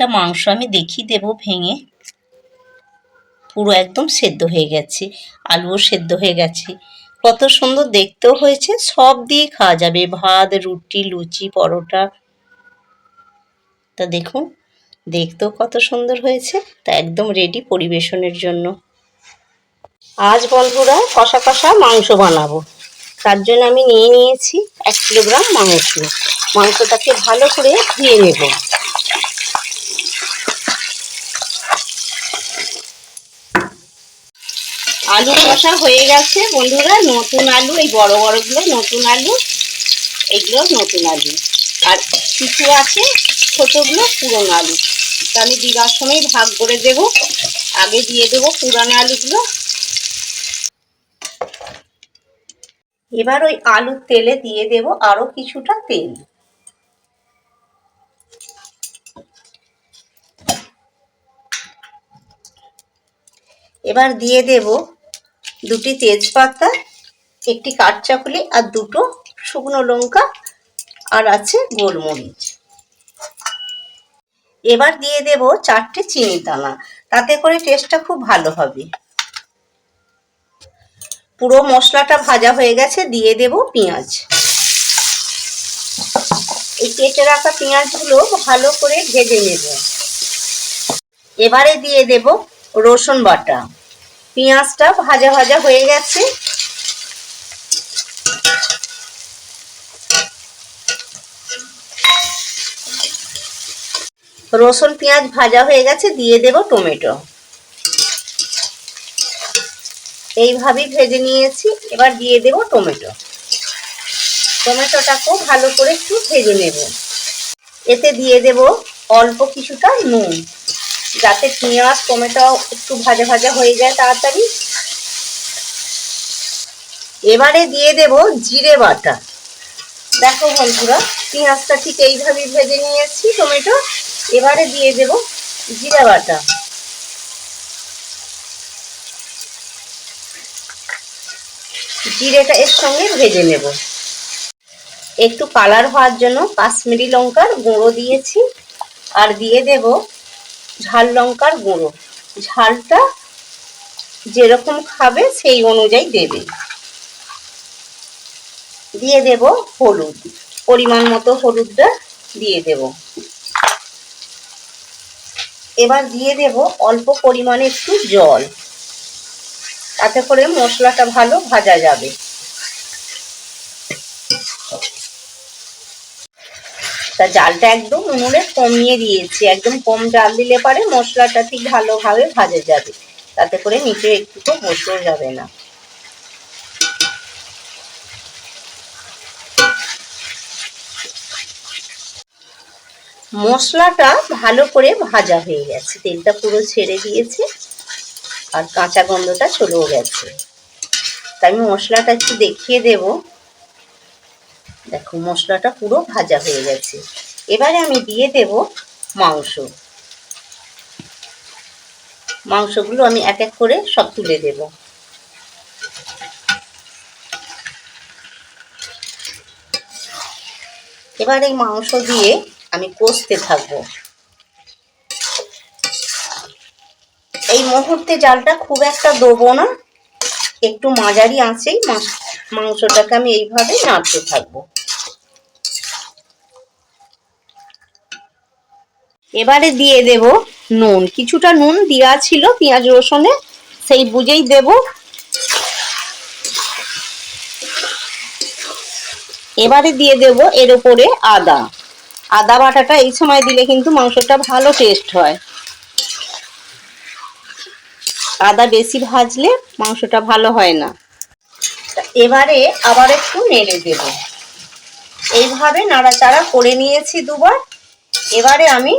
একটা মাংস আমি দেখিয়ে দেব ভেঙে। পুরো একদম সেদ্ধ হয়ে গেছে, আলুও সেদ্ধ হয়ে গেছে। কত সুন্দর দেখতেও হয়েছে, সব দিয়ে খাওয়া যাবে। ভাত, রুটি, লুচি, পরোটা। তা দেখুন, দেখতেও কত সুন্দর হয়েছে, তা একদম রেডি পরিবেশনের জন্য। আজ বন্ধুরা কষা কষা মাংস বানাবো। তার জন্য আমি নিয়ে নিয়েছি এক কিলোগ্রাম মাংস। মাংসটাকে ভালো করে ধুয়ে নেব। আলু কষা হয়ে গেছে, বন্ধুরা। নতুন আলু, এই বড় বড়গুলো নতুন আলু, এইগুলো নতুন আলু। আর কিছু আছে ছোটগুলো পুরনো আলু। তা আমি দিবার সময় ভাগ করে দেব। আগে দিয়ে দেবো পুরানো আলুগুলো। এবার ওই আলুর তেলে দিয়ে দেব আরও কিছুটা তেল। এবার দিয়ে দেব দুটি তেজপাতা, একটি কাঠচাকুলি আর দুটো শুকনো লঙ্কা আর আছে গোলমরিচ। এবার দিয়ে দেব চারটে চিনি দানা। তাতে করে টেস্টটা খুব ভালো হবে। পুরো মশলাটা ভাজা হয়ে গেছে, দিয়ে দেব পেঁয়াজ। এই কেটে রাখা পেঁয়াজগুলো ভালো করে ভেজে নেব। এবারে দিয়ে দেব রসুন বাটা। পেঁয়াজটা ভাজা ভাজা হয়ে গেছে। রসুন, পেঁয়াজ ভাজা হয়ে গেছে, দিয়ে দেব টমেটো। এইভাবেই ভেজে নিয়েছি, এবার দিয়ে দেব টমেটো। টমেটোটাকেও ভালো করে একটু ভেজে নেব। এতে দিয়ে দেব অল্প কিছুটা নুন। যাতে পেঁয়াজ টমেটো একটু ভাজা ভাজা হয়ে যায় তাড়াতাড়ি। এবারে দিয়ে দেব জিরে বাটা। দেখো বন্ধুরা, পেঁয়াজটা ঠিক এইভাবেই ভেজে নিয়েছি, টমেটো। এবারে দিয়ে দেব জিরা বাটা। জিরেটা এর সঙ্গে ভেজে নেব। একটু কালার হওয়ার জন্য কাশ্মীরি লঙ্কার গুঁড়ো দিয়েছি। আর দিয়ে দেব ঝাল লঙ্কার গুঁড়ো। ঝালটা যেরকম খাবে সেই অনুযায়ী দেবে। দিয়ে দেব হলুদ। পরিমাণ মতো হলুদটা দিয়ে দেব। এবার দিয়ে দেব অল্প পরিমাণে একটু জল। তাতে করে মশলাটা ভালো ভাজা যাবে। তা জালটা একদম উনুনে কমিয়ে দিয়েছি। একদম কম জাল দিলে পারে মশলাটা ঠিক ভালোভাবে ভাজা যাবে। তাতে করে নিচে একটুকু বসেও যাবে না। মশলাটা ভালো করে ভাজা হয়ে গেছে। তেলটা পুরো ছেড়ে দিয়েছে আর কাঁচা গন্ধটা চলেও গেছে। তাই আমি মশলাটা একটু দেখিয়ে দেব। দেখো, মশলাটা পুরো ভাজা হয়ে গেছে। এবারে আমি দিয়ে দেব মাংস। মাংসগুলো আমি এক এক করে সব তুলে দেব। এবার এই মাংস দিয়ে আমি কষতে থাকব। এই মুহূর্তে জালটা খুব একটা দেবো না, একটু মাঝারি আঁচেই মাংসটাকে আমি এইভাবে নাড়তে থাকব। এবারে দিয়ে দেব নুন। কিছুটা নুন দেওয়া ছিল, পেঁয়াজ রসুনে, সেই বুঝেই দেব। এবারে দিয়ে দেব এর উপরে আদা। আদা বাটাটা এই সময় দিলে কিন্তু মাংসটা ভালো টেস্ট হয়। আদা বেশি ভাজলে মাংসটা ভালো হয় না। এবারে আবার একটু নেড়ে দেব। এইভাবে নাড়াচাড়া করে নিয়েছি দুবার। এবারে আমি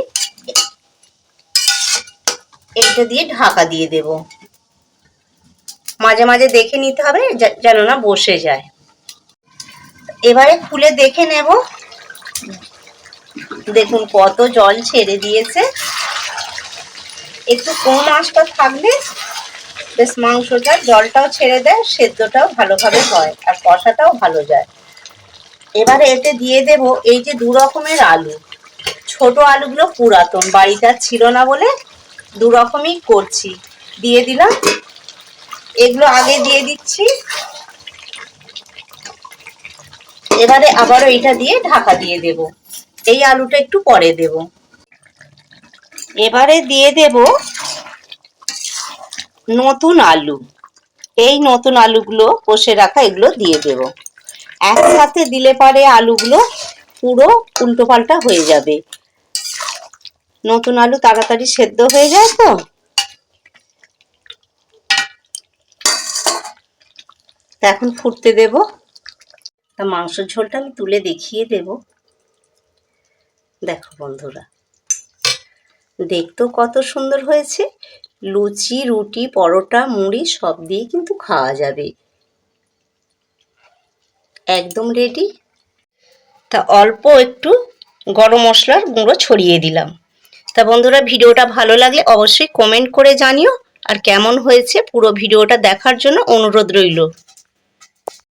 এটা দিয়ে ঢাকা দিয়ে দেব। মাঝে মাঝে দেখে নিতে হবে যেন না বসে যায়। এবারে খুলে দেখে নেব। দেখুন কত জল ছেড়ে দিয়েছে। একটু কম আঁচটা থাকলে বেশ মাংসটা জলটাও ছেড়ে দেয়, সেদ্ধটাও ভালোভাবে হয় আর কষাটাও ভালো যায়। এবারে এতে দিয়ে দেব এই যে দু রকমের আলু। ছোট আলুগুলো পুরাতন আর ছিল না বলে দু রকমই করছি। দিয়ে দিলাম। এগুলো আগে দিয়ে দিচ্ছি। এবারে আবারও এটা দিয়ে ঢাকা দিয়ে দেব। এই আলুটা একটু পরে দেব। এবারে দিয়ে দেব নতুন আলু। এই নতুন আলুগুলো কষে রাখা, এগুলো দিয়ে দেব। একসাথে দিলে পারে আলুগুলো পুরো উল্টো পাল্টা হয়ে যাবে। নতুন আলু তাড়াতাড়ি সেদ্ধ হয়ে যায় তো? এখন ফুটতে দেব। তা মাংসের ঝোলটা আমি তুলে দেখিয়ে দেব। দেখো বন্ধুরা, দেখতেও কত সুন্দর হয়েছে। লুচি, রুটি, পরোটা, মুড়ি, সব দিয়ে কিন্তু খাওয়া যাবে। একদম রেডি তা অল্প একটু গরম মশলার গুঁড়ো ছড়িয়ে দিলাম। তা বন্ধুরা ভিডিওটা ভালো লাগলে অবশ্যই কমেন্ট করে জানিও আর কেমন হয়েছে পুরো ভিডিওটা দেখার জন্য অনুরোধ রইল।